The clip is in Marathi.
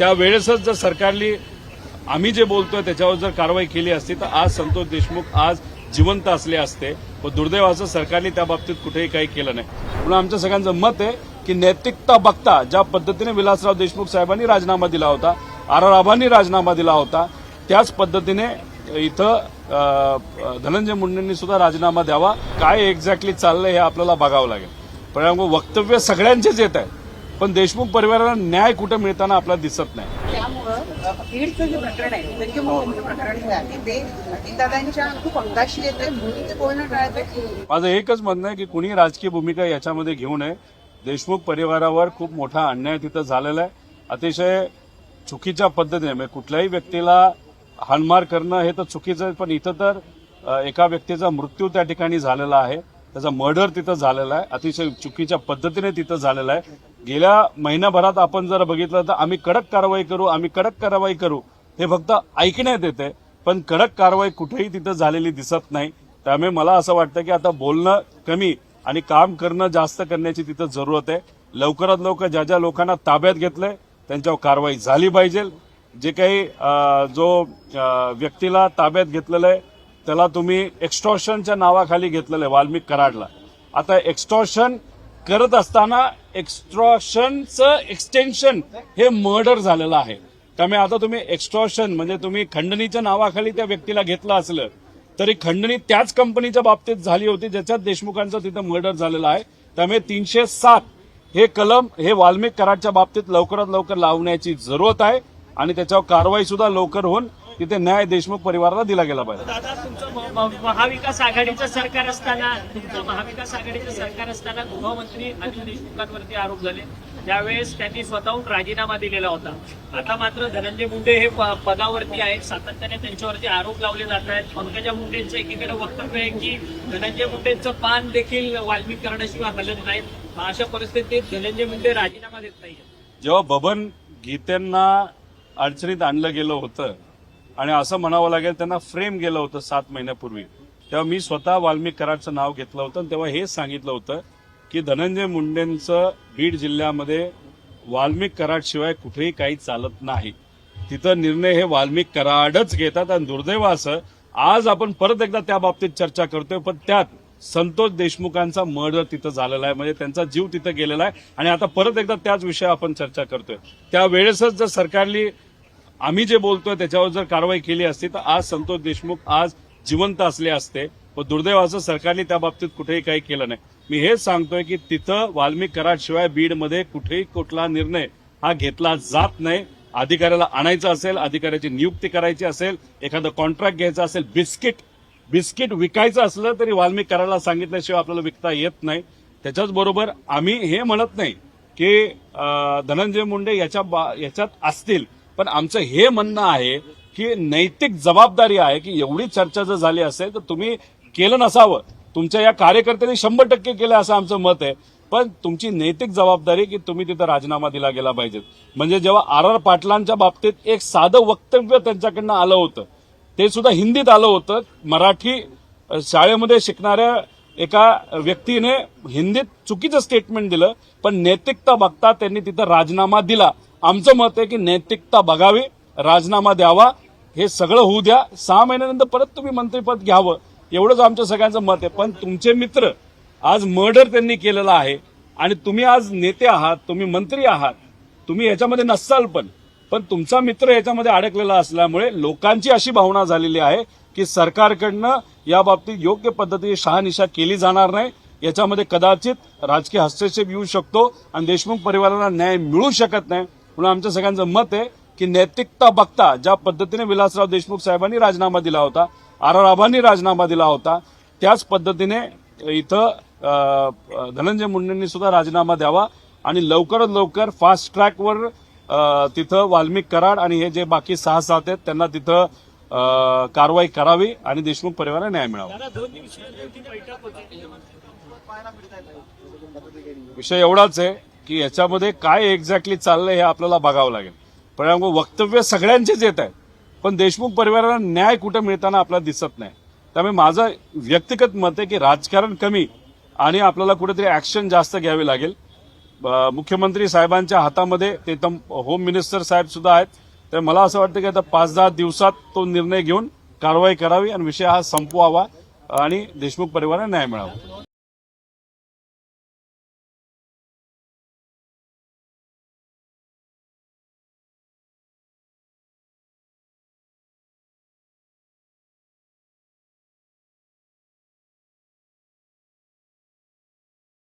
त्यावेळेसच जर सरकारने आम्ही जे बोलतोय त्याच्यावर जर कारवाई केली असती तर आज संतोष देशमुख आज जिवंत असले असते. व दुर्दैवाचं सरकारने त्या बाबतीत कुठेही काही केलं नाही. म्हणून आमच्या सगळ्यांचं मत आहे की नैतिकता बघता ज्या पद्धतीने विलासराव देशमुख साहेबांनी राजीनामा दिला होता आर आर आबांनी राजीनामा दिला होता त्याच पद्धतीने इथं धनंजय मुंडेंनी सुद्धा राजीनामा द्यावा. काय एक्झॅक्टली चाललंय हे आपल्याला बघावं लागेल. पण वक्तव्य सगळ्यांचेच येत आहे पण देशमुख परिवाराला न्याय कुठं मिळताना आपल्याला दिसत नाही. त्यामुळं बीडचं जे प्रकरण आहे त्यांचे मुख्यमंत्री प्रकरण जे आहे ते अजितदादांच्या खूप अंगाशी येत आहे म्हणून ते बोलणं टाळत माझं एकच म्हणणं आहे की कुणी राजकीय भूमिका याच्यामध्ये घेऊ नये. देशमुख परिवारावर खूप मोठा अन्याय तिथं झालेला आहे. अतिशय चुकीच्या पद्धतीने म्हणजे कुठल्याही व्यक्तीला हाणमार करणं हे तर चुकीचं आहे पण इथं तर एका व्यक्तीचा मृत्यू त्या ठिकाणी झालेला आहे. त्याचा मर्डर तिथं झालेला आहे. अतिशय चुकीच्या पद्धतीने तिथं झालेला आहे. गेल्या महिन्याभरात आपण जर बघितलं तर आम्ही कडक कारवाई करू आम्ही कडक कारवाई करू हे फक्त ऐकण्यात येते पण कडक कारवाई कुठेही तिथं झालेली दिसत नाही. त्यामुळे मला असं वाटतं की आता बोलणं कमी आणि काम करणं जास्त करण्याची तिथं जरूरत आहे. लवकरात लवकर ज्या ज्या लोकांना ताब्यात घेतलंय त्यांच्यावर कारवाई झाली पाहिजे. जे काही जो व्यक्तीला ताब्यात घेतलेलं आहे त्याला तुम्ही एक्स्टॉर्शनच्या नावाखाली घेतलेलं आहे वाल्मिक कराडला. आता एक्स्टॉर्शन करत असताना एक्स्ट्रॉशनचं एक्सटेन्शन हे मर्डर झालेलं आहे. त्यामुळे आता तुम्ही एक्स्ट्रॉशन म्हणजे तुम्ही खंडणीच्या नावाखाली त्या व्यक्तीला घेतलं असलं तरी खंडणी त्याच कंपनीच्या बाबतीत झाली होती ज्याच्यात देशमुखांचं तिथं मर्डर झालेलं आहे. त्यामुळे तीनशे सात हे कलम हे वाल्मिक कराडच्या बाबतीत लवकरात लवकर लावण्याची जरूरत आहे आणि त्याच्यावर कारवाई सुद्धा लवकर होऊन तिथे न्याय देशमुख परिवाराला दिला गेला पाहिजे. दादा तुमचं म- म- महाविकास आघाडीचं सरकार असताना तुमचं महाविकास आघाडीचं सरकार असताना गृहमंत्री अनिल देशमुखांवरती आरोप झाले. त्यावेळेस त्यांनी स्वतःहून राजीनामा दिलेला होता. आता मात्र धनंजय मुंडे हे प- पदावरती आहेत. सातत्याने त्यांच्यावरती आरोप लावले जात आहेत. पंकजा मुंडेंचं एकीकडे वक्तव्य आहे की धनंजय मुंडेंचं पान देखील वाल्मिक करण्याशिवाय हलत नाहीत अशा परिस्थितीत धनंजय मुंडे राजीनामा देत नाहीत जेव्हा बबन गीतेंना अडचणीत आणलं गेलं होतं आणि असं म्हणावं लागेल त्यांना फ्रेम गेलं होतं सात महिन्यापूर्वी. तेव्हा मी स्वतः वाल्मिक कराडचं नाव घेतलं होतं आणि तेव्हा हेच सांगितलं होतं की धनंजय मुंडेंचं बीड जिल्ह्यामध्ये वाल्मिक कराड शिवाय कुठेही काही चालत नाही. तिथं निर्णय हे वाल्मिक कराडच घेतात आणि दुर्दैव असं आज आपण परत एकदा त्या बाबतीत चर्चा करतोय पण त्यात संतोष देशमुखांचा मर्डर तिथं झालेला आहे म्हणजे त्यांचा जीव तिथं गेलेला आहे. आणि आता परत एकदा त्याच विषयावर आपण चर्चा करतोय. त्यावेळेसच जर सरकारली आम्ही जे बोलतोय त्याच्यावर जर कारवाई केली असती तर आज संतोष देशमुख आज जिवंत असले असते. व दुर्दैवाचं सरकारने त्या बाबतीत कुठेही काही केलं नाही. मी हेच सांगतोय की तिथं वाल्मिक कराडशिवाय बीडमध्ये कुठेही कुठला निर्णय हा घेतला जात नाही. अधिकाऱ्याला आणायचं असेल अधिकाऱ्याची नियुक्ती करायची असेल एखादं कॉन्ट्रॅक्ट घ्यायचं असेल बिस्किट बिस्किट विकायचं असलं तरी वाल्मिक करायला सांगितल्याशिवाय आपल्याला विकता येत नाही. त्याच्याच बरोबर आम्ही हे म्हणत नाही की धनंजय मुंडे याच्या बा- याच्यात असतील. पण आमचं हे म्हणणं आहे की नैतिक जबाबदारी आहे की एवढी चर्चा जर झाली असेल तर तुम्ही केलं नसावं. तुमच्या या कार्यकर्त्यांनी शंभर टक्के केलं असं आमचं मत आहे. पण तुमची नैतिक जबाबदारी की तुम्ही तिथं राजीनामा दिला गेला पाहिजे. म्हणजे जेव्हा आर आर पाटलांच्या बाबतीत एक साधं वक्तव्य त्यांच्याकडनं आलं होतं ते सुद्धा हिंदीत आलं होतं. मराठी शाळेमध्ये शिकणाऱ्या एका व्यक्तीने हिंदीत चुकीचं स्टेटमेंट दिलं पण नैतिकता बघता त्यांनी तिथं राजीनामा दिला. आमचं मत आहे की नैतिकता बघावी राजीनामा द्यावा हे सगळं होऊ द्या. सहा महिन्यानंतर परत तुम्ही मंत्रिपद घ्यावं एवढंच आमच्या सगळ्यांचं मत आहे. पण तुमचे मित्र आज मर्डर त्यांनी केलेला आहे आणि तुम्ही आज नेते आहात तुम्ही मंत्री आहात तुम्ही याच्यामध्ये नसाल पण. पण तुमचा मित्र याच्यामध्ये अडकलेला असल्यामुळे लोकांची अशी भावना झालेली आहे की सरकारकडनं या बाबतीत योग्य पद्धतीने शहानिशा केली जाणार नाही. याच्यामध्ये कदाचित राजकीय हस्तक्षेप येऊ शकतो आणि देशमुख परिवाराला न्याय मिळू शकत नाही. म्हणून आमच्या सगळ्यांचं मत आहे की नैतिकता बघता ज्या पद्धतीने विलासराव देशमुख साहेबांनी राजीनामा दिला होता आर आर आबांनी राजीनामा दिला होता त्याच पद्धतीने इथं धनंजय मुंडेंनी सुद्धा राजीनामा द्यावा आणि लवकरात लवकर फास्ट ट्रॅकवर तिथं वाल्मिक कराड आणि हे जे बाकी सहा सात आहेत त्यांना तिथं कारवाई करावी आणि देशमुख परिवाराला न्याय मिळावा. विषय एवढाच आहे. की याच्यामध्ये काय एक्झॅक्टली चाललंय हे आपल्याला बघावं लागेल. पण वक्तव्य सगळ्यांचेच येत आहे पण देशमुख परिवाराला न्याय कुठं मिळताना आपल्याला दिसत नाही. त्यामुळे माझं व्यक्तिगत मत आहे की राजकारण कमी आणि आपल्याला कुठेतरी ऍक्शन जास्त घ्यावी लागेल. मुख्यमंत्री साहेबांच्या हातामध्ये ते तर होम मिनिस्टर साहेब सुद्धा आहेत. तर मला असं वाटतं की आता पाच दहा दिवसात तो निर्णय घेऊन कारवाई करावी आणि विषय हा संपवावा आणि देशमुख परिवाराला न्याय मिळावा.